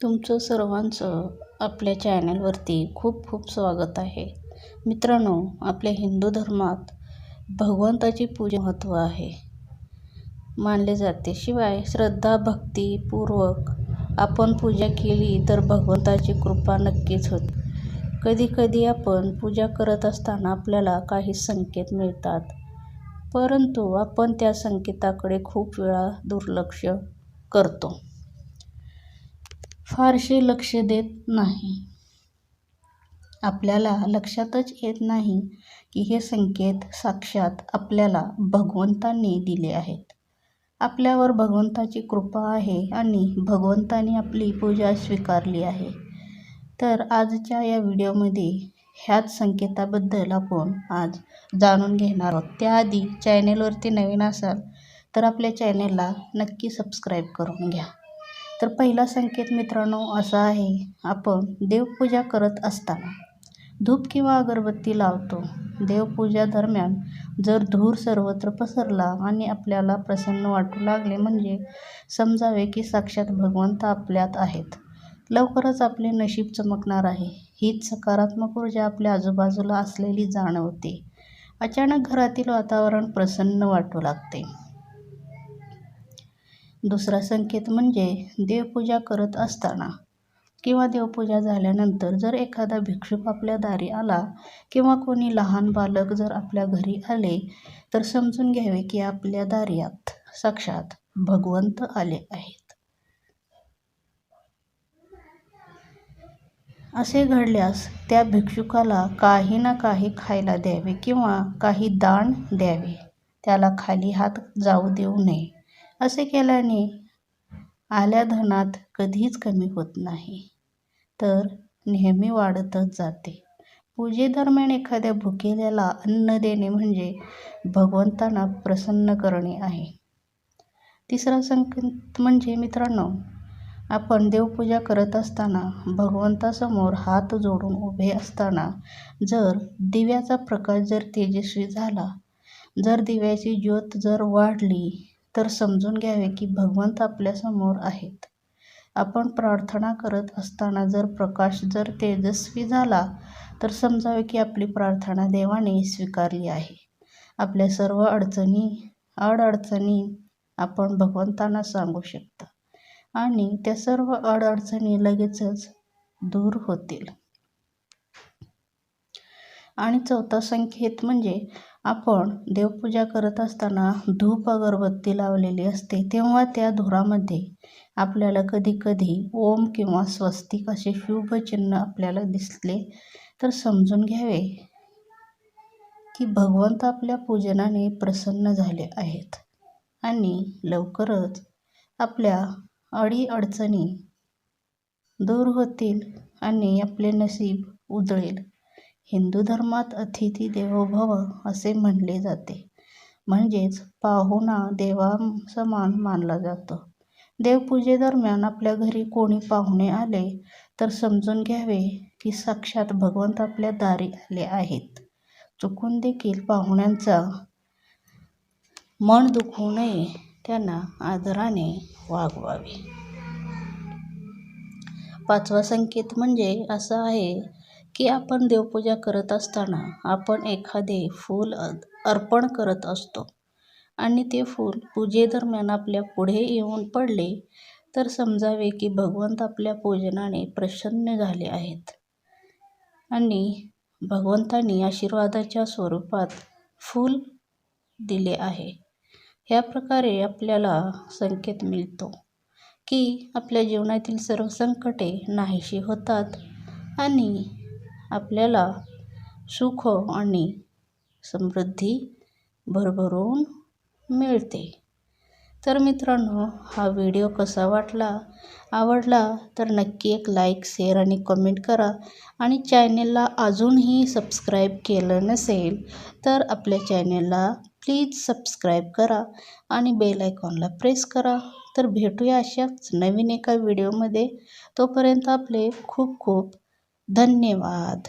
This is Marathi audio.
तुमचं सर्वांचं आपल्या चॅनलवरती खूप खूप स्वागत आहे. मित्रांनो आपल्या हिंदू धर्मात भगवंताची पूजा महत्त्व आहे. मानले जाते. शिवाय श्रद्धा भक्तीपूर्वक आपण पूजा केली तर भगवंताची कृपा नक्कीच होते. कधी कधी आपण पूजा करत असताना आपल्याला काही संकेत मिळतात. परंतु आपण त्या संकेताकडे खूप वेळा दुर्लक्ष करतो. फारसे लक्ष देत नाही. आपल्याला लक्षातच येत नाही की हे संकेत साक्षात आपल्याला भगवंतांनी दिले आहेत. आपल्यावर भगवंताची कृपा आहे आणि भगवंताने आपली पूजा स्वीकारली आहे. तर आजच्या या व्हिडिओमध्ये ह्याच संकेताबद्दल आपण आज जाणून घेणार आहोत. त्याआधी चॅनेलवरती नवीन असाल तर आपल्या चॅनेलला नक्की सबस्क्राईब करून घ्या. तर पहिला संकेत मित्रांनो असा आहे आपण देवपूजा करत असताना धूप किंवा अगरबत्ती लावतो. देवपूजा दरम्यान जर धूर सर्वत्र पसरला आणि आपल्याला प्रसन्न वाटू लागले म्हणजे समजावे की साक्षात भगवंत आपल्यात आहेत. लवकरच आपले नशीब चमकणार आहे. हीच सकारात्मक ऊर्जा आपल्या आजूबाजूला असलेली जाणवते. अचानक घरातील वातावरण प्रसन्न वाटू लागते. दुसरा संकेत म्हणजे देवपूजा करत असताना किंवा देवपूजा झाल्यानंतर जर एखादा भिक्षुक आपल्या दारी आला किंवा कोणी लहान बालक जर आपल्या घरी आले तर समजून घ्यावे की आपल्या दार्यात साक्षात भगवंत आले आहेत. असे घडल्यास त्या भिक्षुकाला काही ना काही खायला द्यावे किंवा काही दान द्यावे. त्याला खाली हात जाऊ देऊ नये. असे केल्याने आल्या धनात कधीच कमी होत नाही. तर नेहमी वाढतच जाते. पूजेदरम्यान एखाद्या भुकेल्याला अन्न देणे म्हणजे भगवंतांना प्रसन्न करणे आहे. तिसरा संकेत म्हणजे मित्रांनो आपण देवपूजा करत असताना भगवंतासमोर हात जोडून उभे असताना जर दिव्याचा प्रकाश जर तेजस्वी झाला जर दिव्याची ज्योत जर वाढली तर समजून घ्यावे की भगवंत आपल्यासमोर आहेत. आपण प्रार्थना करत असताना जर प्रकाश जर तेजस्वी झाला तर समजावे की आपली प्रार्थना देवाने स्वीकारली आहे. आपल्या सर्व अडचणी अडअडचणी आपण भगवंतांना सांगू शकता आणि त्या सर्व अडअडचणी लगेचच दूर होतील. आणि चौथा संकेत म्हणजे आपण देवपूजा करत असताना धूप अगरबत्ती लावलेली असते तेव्हा त्या धुरामध्ये आपल्याला कधी कधी ओम किंवा स्वस्तिक असे शुभचिन्ह आपल्याला दिसले तर समजून घ्यावे की भगवंत आपल्या पूजनाने प्रसन्न झाले आहेत आणि लवकरच आपल्या अडीअडचणी दूर होतील आणि आपले नशीब उजळेल. हिंदू धर्मात अतिथी देवो भव असे म्हणले जाते. म्हणजेच पाहुणा देवासमान मानला जातो. देवपूजेदरम्यान आपल्या घरी कोणी पाहुणे आले तर समजून घ्यावे की साक्षात भगवंत आपल्या दारी आले आहेत. चुकून देखील पाहुण्यांचा मन दुखवू नये त्यांना आदराने वागवावे. पाचवा संकेत म्हणजे असा आहे की आपण देवपूजा करत असताना आपण एखादे फूल अर्पण करत असतो. आणि ते फूल पूजेदरम्यान आपल्या पुढे येऊन पडले तर समजावे की भगवंत आपल्या पूजनाने प्रसन्न झाले आहेत. आणि भगवंतांनी आशीर्वादाच्या स्वरूपात फूल दिले आहे. ह्या प्रकारे आपल्याला संकेत मिळतो की आपल्या जीवनातील सर्व संकटे नाहीशी होतात आणि आपल्याला सुख आणि समृद्धी भरभरून मिळते. तर मित्रांनो हा व्हिडिओ कसा वाटला? आवडला तर नक्की एक लाईक शेअर आणि कमेंट करा. आणि चॅनेलला अजूनही सबस्क्राईब केलं नसेल तर आपल्या चॅनेलला प्लीज सबस्क्राईब करा आणि बेल आयकॉनला प्रेस करा. तर भेटूया अशाच नवीन एका व्हिडिओमध्ये तोपर्यंत आपले खूप खूप धन्यवाद.